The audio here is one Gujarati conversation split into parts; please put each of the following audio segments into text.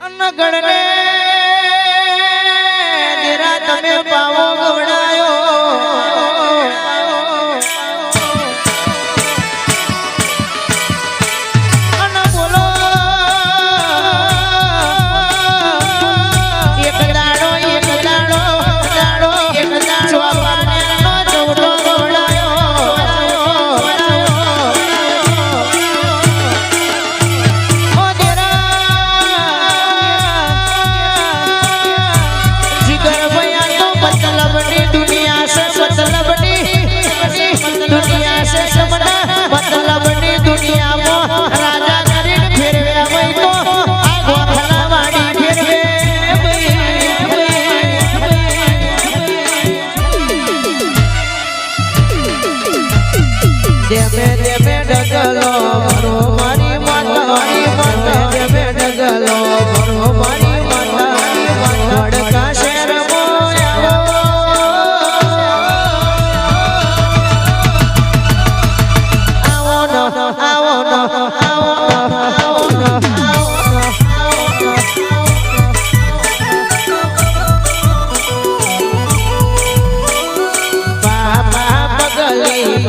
અનગણને તમે પાવો ગવડા.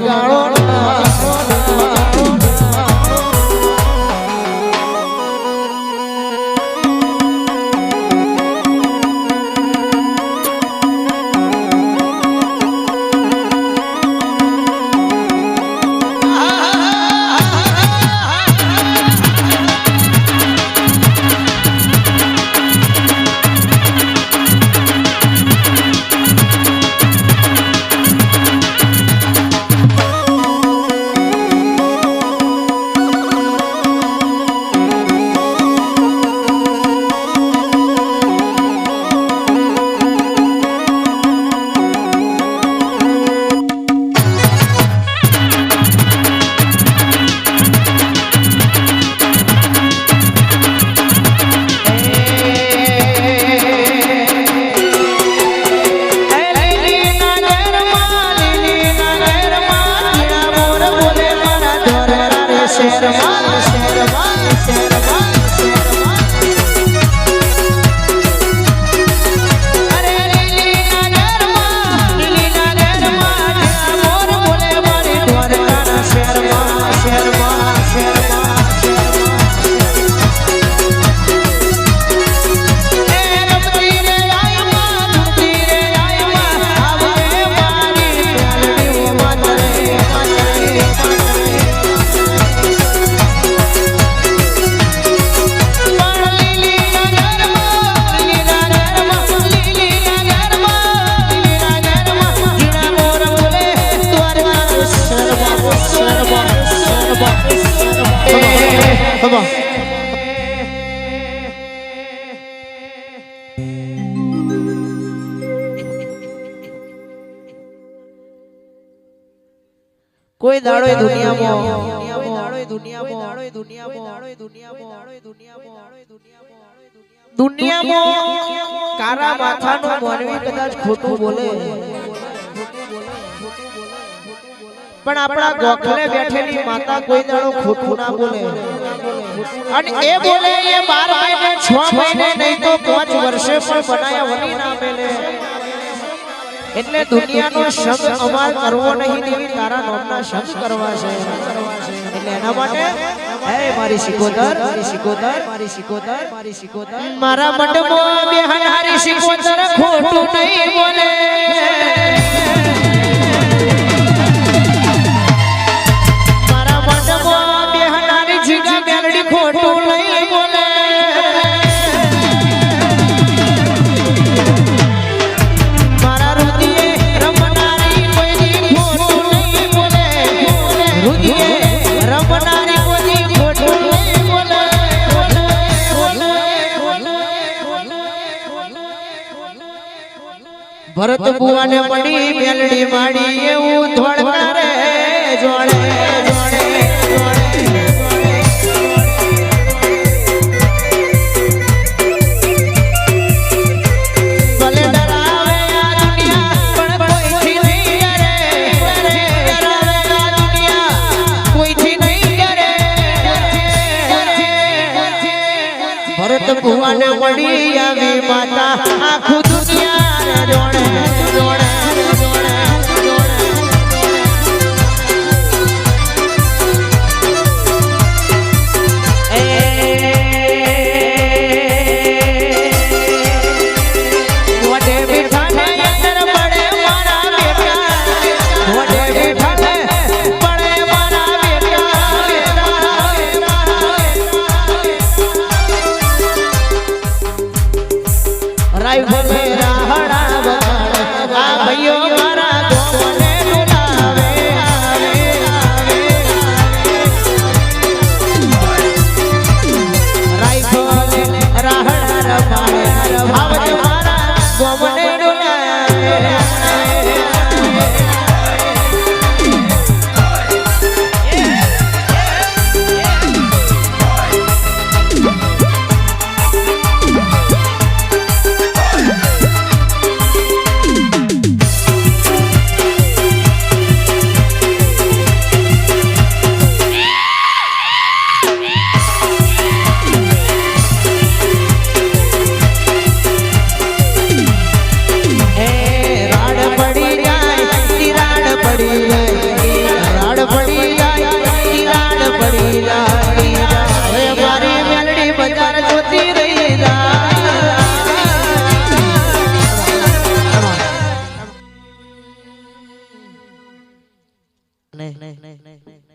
લગાડો 네. Come on. કોઈ દાડો એ દુનિયામાં કારા માથાનો માનવી કદાચ ખોટું બોલે પણ આપણા ગોખલે બેઠેલી માતા કોઈ દાડો ખોટું ના બોલે. અને એ બોલે એ 12 મહિને 6 મહિને નહીં તો 5 વર્ષે પણ બનાયા વની ના મેલે એટલે દુનિયાનો શબ્દ અમાર કરવો નહીં દેવી તારા નામના શબ્દ કરવા છે. એટલે એના માટે હે મારી શિકોતર મારી શિકોદર મારી શિકોતર મારી શિકોતર. મારા મટમાં બેહનારી શિકોતર ખોટું નહીં બોલે. મેલડી માડી એવું ધોળકા જોડે જોડે વડી આવી માતા આખું દુનિયા જોડે જોડે.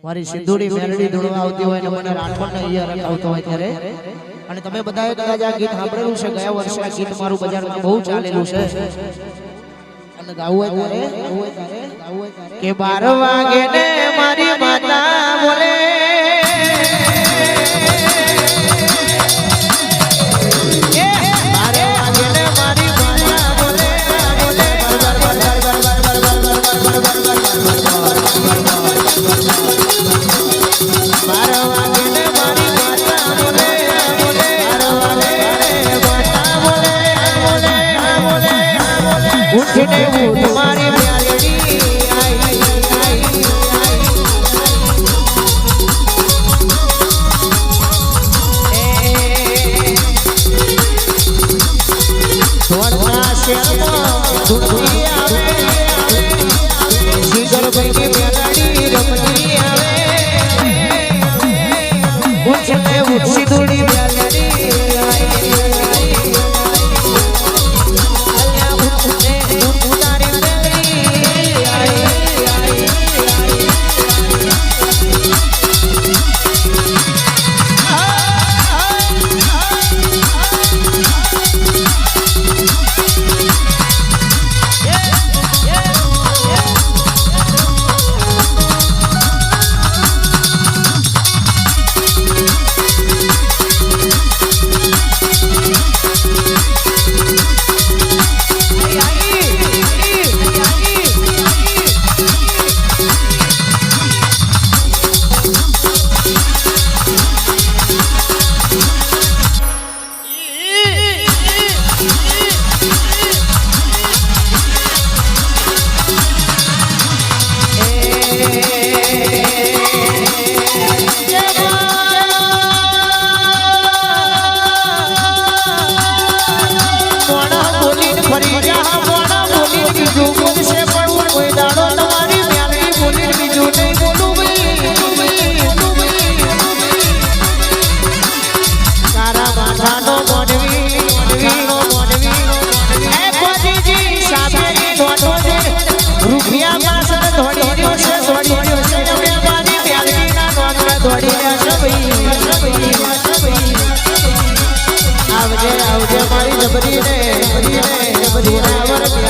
મારી સિંધુડી મેલડી ધૂળવા આવતી હોય અને મને રાઠોડને અહીંયા રખાવતો હોય ત્યારે. અને તમે બધાએ કદાચ આ ગીત સાંભળેલું છે. ગયા વર્ષે આ ગીત મારું બજારમાં બહુ ચાલેલું છે. અને ગાવું હોય ત્યારે કે બાર વાગે ને મારી માતા બોલે. આવજે આવજે મારી જબરી ને જબરી ને જબરી ને